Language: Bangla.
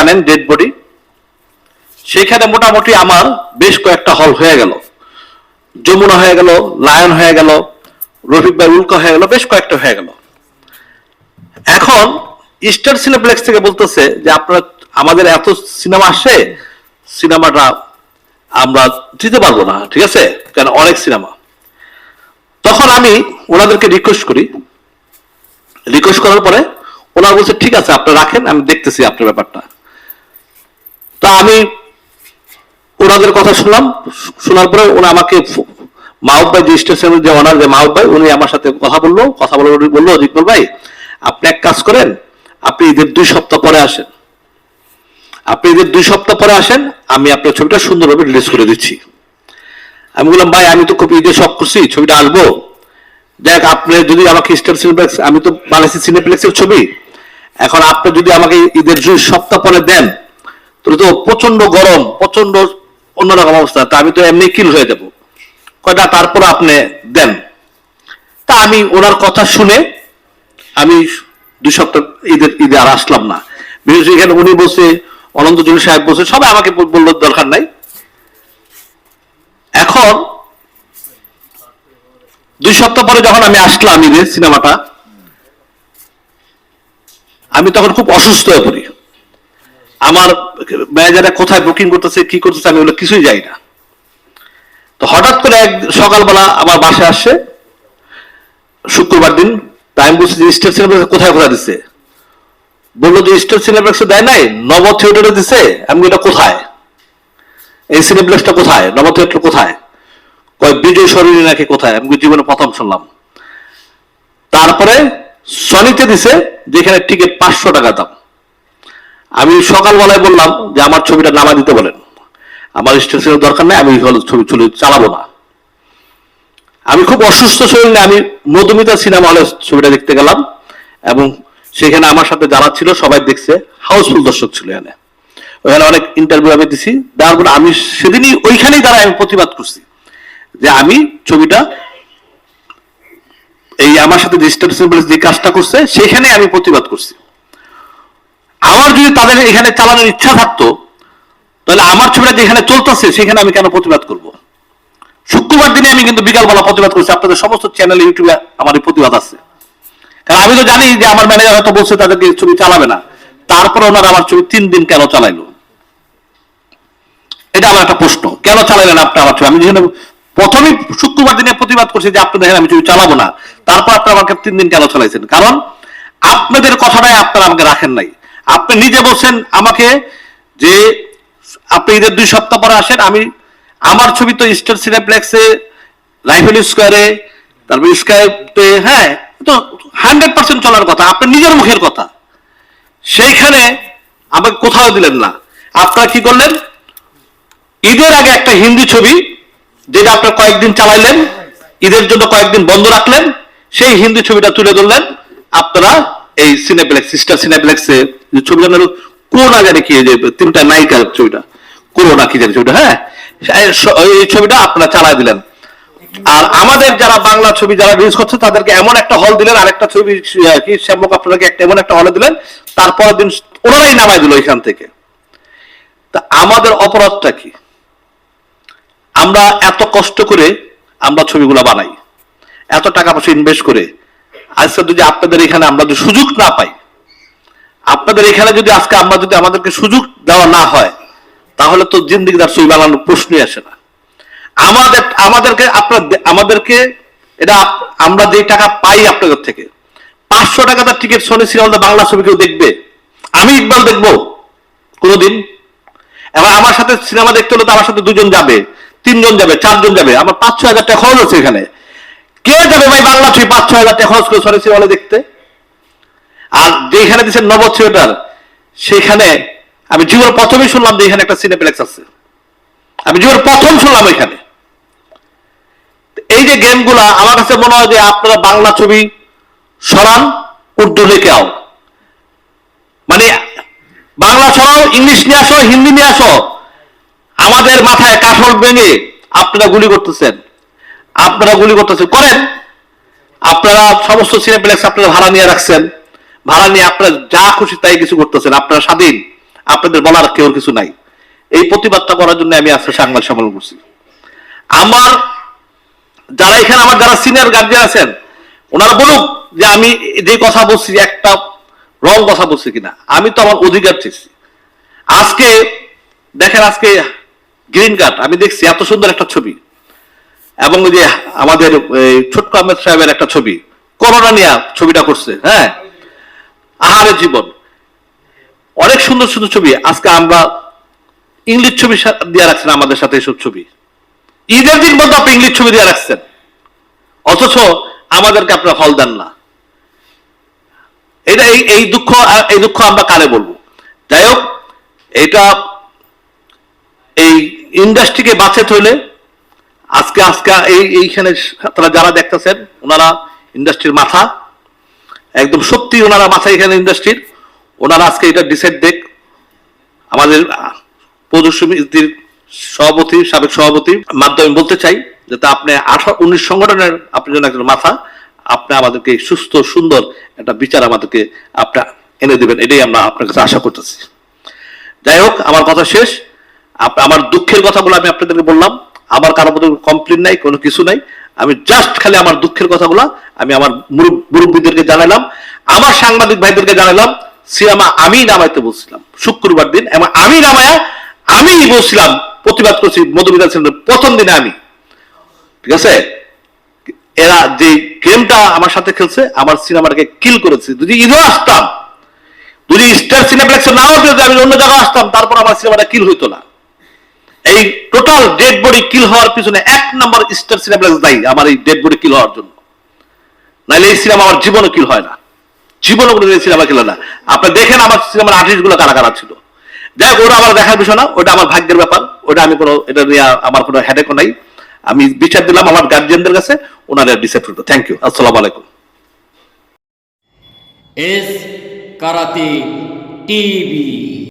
জানেন ডেড বডি সেখানে মোটামুটি আমার বেশ কয়েকটা হল হয়ে গেল। যমুনা হয়ে গেল, লায়ন হয়ে গেল, রফিক ভাই উল্কা হয়ে গেল, বেশ কয়েকটা হয়ে গেল। এখন ইস্টার সিনেপ্লেক্স থেকে বলতেছে যে, আপনারা, আমাদের এত সিনেমা আসছে সিনেমাটা আমরা দিতে পারব না, ঠিক আছে? কারণ অনেক সিনেমা তখন আমি ওনাদেরকে রিকোয়েস্ট করি। রিকোয়েস্ট করার পরে ওনারা বলছে, ঠিক আছে, আপনি রাখেন, আমি দেখতেছি আপনার ব্যাপারটা। তা আমি ওনাদের কথা শুনলাম, শোনার পরে ওরা আমাকে মাহবুব ভাই যে স্টেশনের যে ওনার যে মাহবুব ভাই, উনি আমার সাথে কথা বলল, কথা বলে উনি বলল জিকবুল ভাই, আপনি এক কাজ করেন, আপনি ঈদের দুই সপ্তাহ পরে আসেন। আপনি ঈদের দুই সপ্তাহ পরে আসেন, আমি আপনার ছবিটা সুন্দরভাবে রিলিজ করে দিচ্ছি। আমি বললাম, ভাই, আমি তো খুব ঈদে শখ করছি, ছবিটা আসব দেখ, আপনি যদি আমাকে স্টার সিনেপ্লেক্স আমি তো বাংলাদেশি সিনেপ্লেক্সের ছবি। এখন আপনি যদি আমাকে ঈদের দুই সপ্তাহ পরে দেন তো প্রচণ্ড গরম প্রচণ্ড অন্যরকম অবস্থা, তা আমি তো এমনি কিল হয়ে যাব। কয়টা তারপর আপনি দেন। তা আমি ওনার কথা শুনে আমি দুই সপ্তাহ ঈদের ঈদে আর আসলাম না। বিশেষ এখানে উনি বসে অনন্ত জলি সাহেব বসে সবাই আমাকে বল- বলল, দরকার নাই। এখন দুই সপ্তাহ পরে যখন আমি আসলাম ঈদের সিনেমাটা, আমি তখন খুব অসুস্থ হয়ে পড়ি। আমার ম্যানেজাররা কোথায় বুকিং করতেছে, কি করতেছে, আমি ওগুলো কিছুই যাই না। তো হঠাৎ করে এক সকালবেলা আমার বাসায় আসছে শুক্রবার দিন টাইম বলছে যে স্টেট সিনেপ্লেক্স কোথায় কোথায় দিচ্ছে বলল যে স্টেট সিনেপ্লেক্সে দেয় নাই নব থিয়েটারে দিছে। আমি এটা কোথায়? এই সিনেপ্লেক্সটা কোথায়? নব থিয়েটার কোথায়? কয়, বিজয় সরণি নাকি কোথায়? আমি জীবনে প্রথম শুনলাম। তারপরে সনিতে দিছে, যেখানে টিকিট পাঁচশো টাকা দাম। আমি সকালবেলায় বললাম যে আমার ছবিটা নামা দিতে বলেন। আমার স্টেশনের দরকার নেই, আমি ছবি ছবি চালাবো না। আমি খুব অসুস্থ শরীর আমি মধুমিতা সিনেমা হলে ছবিটা দেখতে গেলাম এবং সেখানে আমার সাথে যারা ছিল সবাই দেখছে, হাউসফুল দর্শক ছিল এখানে। ওখানে অনেক ইন্টারভিউ আমি দিছি। দেওয়ার পরে আমি সেদিনই ওইখানেই দ্বারা আমি প্রতিবাদ করছি যে আমি ছবিটা এই আমার সাথে যে যে কাজটা করছে সেখানে আমি প্রতিবাদ করছি। আমার যদি তাদের এখানে চালানোর ইচ্ছা থাকতো, তাহলে আমার ছবিটা যেখানে চলতেছে, সেখানে আমি কেন প্রতিবাদ করব? শুক্রবার দিনে আমি কিন্তু বিকালবেলা প্রতিবাদ করছি। আপনাদের সমস্ত চ্যানেল ইউটিউবে আমার প্রতিবাদ আছে। কারণ আমি তো জানি যে আমার ম্যানেজার হয়তো বলছে, তাদেরকে ছবি চালাবে না। তারপরে ওনারা আমার ছবি তিন দিন কেন চালাইলো? এটা আমার একটা প্রশ্ন। কেন চালাইলেন আপনি আমার ছবি? আমি যেখানে প্রথমেই শুক্রবার দিনে প্রতিবাদ করছি যে আপনি দেখেন আমি ছবি চালাবো না। তারপর আপনি আমাকে তিন দিন কেন চালাইছেন? কারণ আপনাদের কথাটাই আপনারা আমাকে রাখেন নাই। আপনি নিজে বলছেন আমাকে যে আপনি ঈদের দুই সপ্তাহ পরে আসেন, আমি আমার ছবি তো স্টার সিনেপ্লেক্সে রাইফেল স্কোয়ারে তারপর স্কাইতে হ্যাঁ তো হান্ড্রেড পার্সেন্ট চলার কথা আপনার নিজের মুখের কথা। সেইখানে আমাকে কোথাও দিলেন না। আপনারা কি করলেন? ঈদের আগে একটা হিন্দি ছবি, যেটা আপনার কয়েকদিন চালাইলেন, ঈদের জন্য কয়েকদিন বন্ধ রাখলেন, সেই হিন্দি ছবিটা তুলে ধরলেন। আপনারা এই সিনেপ্লেক্স সিস্টার সিনেপ্লেক্সে যে ছবিটা হলো করোনা জানি কি যে তিনটা নায়িকার ছবিটা? করোনা কি জানি ছবিটা হ্যাঁ? এই ছবিটা আপনারা চালাই দিলেন। আর আমাদের যারা বাংলা ছবি যারা রিলিজ করছে, তাদেরকে এমন একটা হল দিলেন, আরেকটা ছবি কি শ্যামক আপনাদেরকে একটা এমন একটা হলে দিলেন, তারপরের দিন ওনারাই নামাই দিল এখান থেকে। তা আমাদের অপরাধটা কি? আমরা এত কষ্ট করে আমরা ছবিগুলো বানাই, এত টাকা পয়সা ইনভেস্ট করে আজকে যদি আপনাদের এখানে আমরা যদি সুযোগ না পাই, আপনাদের এখানে যদি আজকে আমরা যদি আমাদেরকে সুযোগ দেওয়া না হয়, তাহলে তো জিন্দিগিদার ছবি বানানোর প্রশ্নই আসে না। আমাদের, আমাদেরকে আপনার আমাদেরকে এটা আমরা যে টাকা পাই আপনাদের থেকে, পাঁচশো টাকা তার টিকিট সোনি সিনেমা বাংলা ছবি কেউ দেখবে? আমি ইকবাল দেখব কোনোদিন। এবার আমার সাথে সিনেমা দেখতে হলে তো আমার সাথে দুজন যাবে, তিনজন যাবে, চারজন যাবে, আমার পাঁচ ছয় হাজার টাকা খরচ আছে এখানে। কে যাবে ভাই বাংলা ছবি পাঁচ, ছয় হাজার টাকা খরচ করে সরি, সিনেমা হলে দেখতে? আর যেখানে দিচ্ছেন নব থিয়েটার, সেখানে আমি জীবনের প্রথমেই শুনলাম যে এখানে একটা সিনেপ্লেক্স আছে। আমি জীবনের প্রথম শুনলাম এখানে। এই যে গেমগুলা, আমার কাছে মনে হয় যে আপনারা বাংলা ছবি সরান, উর্দু লিখে আও। মানে বাংলা ছড়াও ইংলিশ নিয়ে আসো, হিন্দি নিয়ে আসো। আমাদের মাথায় কাঠল ভেঙে আপনারা গুলি করতেছেন। আপনারা গুলি করতেছেন। করেন। আপনারা সমস্ত সিনেপ্লেক্স আপনারা ভাড়া নিয়ে রাখছেন। ভাড়া নিয়ে আপনারা যা খুশি তাই কিছু করতেছেন। আপনারা স্বাধীন। আপনাদের বলার কেউ কিছু নাই। এই প্রতিবাদটা করার জন্য আমি আজকে সাংবাদিক সম্মেলন করছি। আমার যারা এখানে, আমার যারা সিনিয়র গার্জিয়ান আছেন, ওনারা বলুক যে আমি যে কথা বলছি, একটা রং কথা বলছি কিনা। আমি তো আমার অধিকার চেয়েছি আজকে, দেখেন আজকে গ্রিন কার্ড আমি দেখছি, এত সুন্দর একটা ছবি। এবং যে আমাদের ছোট্ট আহমেদ সাহেবের একটা ছবি, করোনা নিয়ে ছবিটা করছে হ্যাঁ? আহারে জীবন। অনেক সুন্দর সুন্দর ছবি। আজকে আমরা ইংলিশ ছবি দিয়ে রাখছেন আমাদের সাথে এসব ছবি। ঈদের দিন বলতে আপনি ইংলিশ ছবি দিয়ে রাখছেন। অথচ আমাদেরকে আপনারা ফল দেন না। এটা এই এই দুঃখ এই দুঃখ আমরা কারে বলব? যাই হোক, এটা এই ইন্ডাস্ট্রিকে বাঁচাতে হইলে আজকে আজকে এই এইখানে তারা যারা দেখতেছেন ওনারা ইন্ডাস্ট্রির মাথা। একদম সত্যি ওনারা মাথা এখানে ইন্ডাস্ট্রির ওনারা আজকে এটা ডিসাইড দেখ আমাদের আহ, পৌর সমিতির সভাপতি সাবেক সভাপতি মাধ্যমে বলতে চাই যাতে আপনি আঠারো উনিশ সংগঠনের আপনি যেন একজন মাথা। আপনি আমাদেরকে সুস্থ সুন্দর একটা বিচার আমাদেরকে আপনি এনে দেবেন এটাই আমরা আপনার কাছে আশা করতেছি। যাই হোক আমার কথা শেষ। আমার দুঃখের কথাগুলো আমি আপনাদেরকে বললাম। আমার কারও মধ্যে কমপ্লেন নাই, কোনো কিছু নাই। আমি জাস্ট খালি আমার দুঃখের কথাগুলো আমি আমার মুরব- মুরব্বীদেরকে জানালাম, আমার সাংবাদিক ভাইদেরকে জানালাম, সিনেমা আমি নামাইতে বলছিলাম, শুক্রবার দিন, এবং আমি নামায়া আমি বলছিলাম, প্রতিবাদ করছি মধুমিতা সেন্টার প্রথম দিনে আমি। ঠিক আছে? এরা যে গেমটা আমার সাথে খেলছে, আমার সিনেমাটাকে কিল করেছে। যদি ঈদও আসতাম, যদি স্টার সিনেপ্লেক্সে নাও আমি অন্য জায়গায় আসতাম, তারপর আমার সিনেমাটা কিল হইতো না। এই টোটাল ডেড বডি কিল হওয়ার পিছনে এক নাম্বার স্টার সিনেপ্লেক্স দায়ী আমার এই ডেড বডি কিল হওয়ার জন্য। নাইলে এই সিনেমা আমার জীবনে কিল হয় না। জীবনে কোনো সিনেমা কিল না। আপনি দেখেন আমার সিনেমার আর্টিস্টগুলো কারা কারা ছিল। হোক, ওটা আমার দেখার বিষয় না, ওটা আমার ভাগ্যের ব্যাপার। ওটা আমি কোনো এটা নিয়ে আমার কোনো হেডেকও নাই। আমি বিচার দিলাম আমার গার্জিয়ানদের কাছে, ওনারা ডিসাইড করতো থ্যাংক ইউ আসসালামু আলাইকুম। S karate TV.